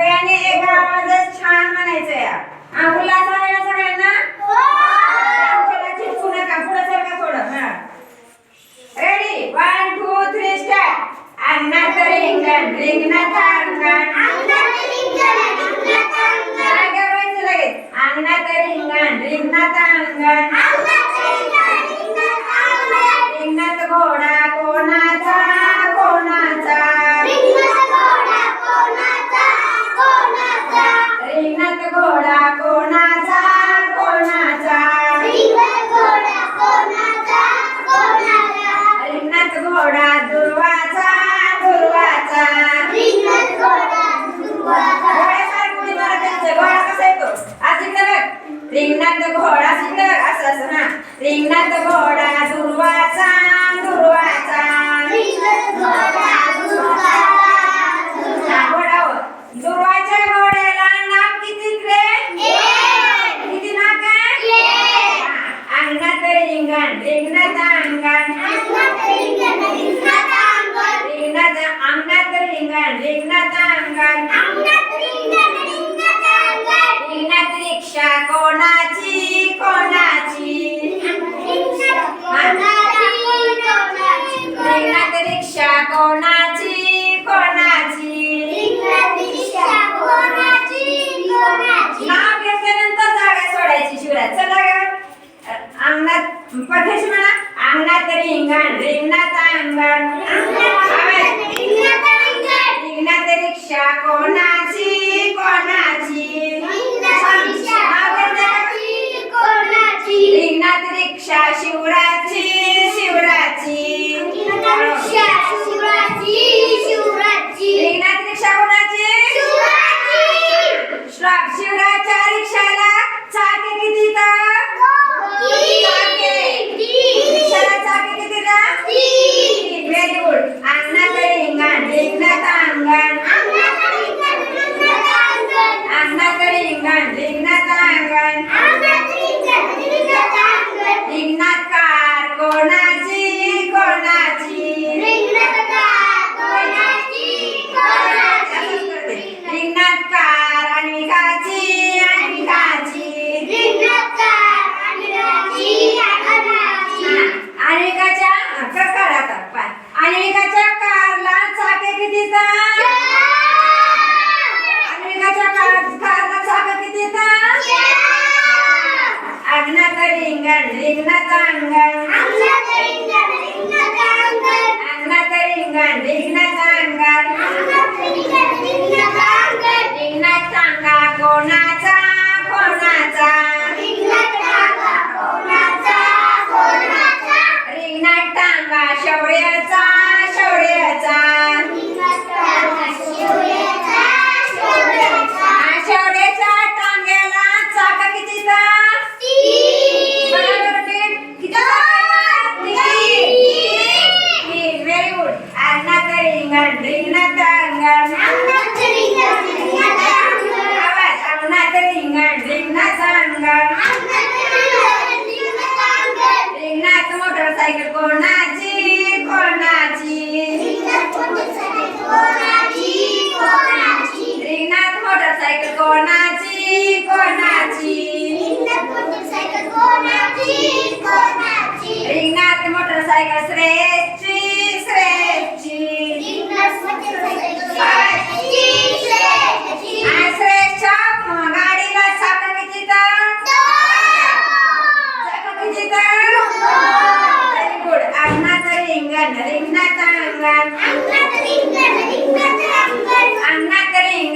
सगळ्यांनी एका आवाजात छान म्हणायचं या आंघोळीला असं आहे ना सगळ्यांना हो. रिंगणात घोडा दुर्वाचा दुर्वाचा. घोडा हो. दुर्वाच्या घोड्याला नाक किती रे किती नाक आहे? हा, अंगणात रिंगण रिंगणात अंगण. रिंगणात अंगणात रिंगण रिंगणात अंगण. पठेश म्हणा अंगणात रिंगण रिंगणात अंगण. रिंगणात रिक्षा कोणाची कोणाची? रिंगणात रिक्षा शिवराची शिवराची. रिंगणात रिक्षा कोणाची? श्रा- शिवराच्या रिक्षाला चाके किती तर रिक्षाला चाके किती तर व्हेरी गुड अंगणात रिंगण रिंगणात अंगण अंगणात रिंगण रिंगणात अंगणात रिंगण रिंगणात अंगण. अंगणात रिंगण रिंगणात अंगण. रिंगणात सांगा कोणाचा? कोणाचा? रिंगणात टांगा शौर्याचा शौर्याचा Good night.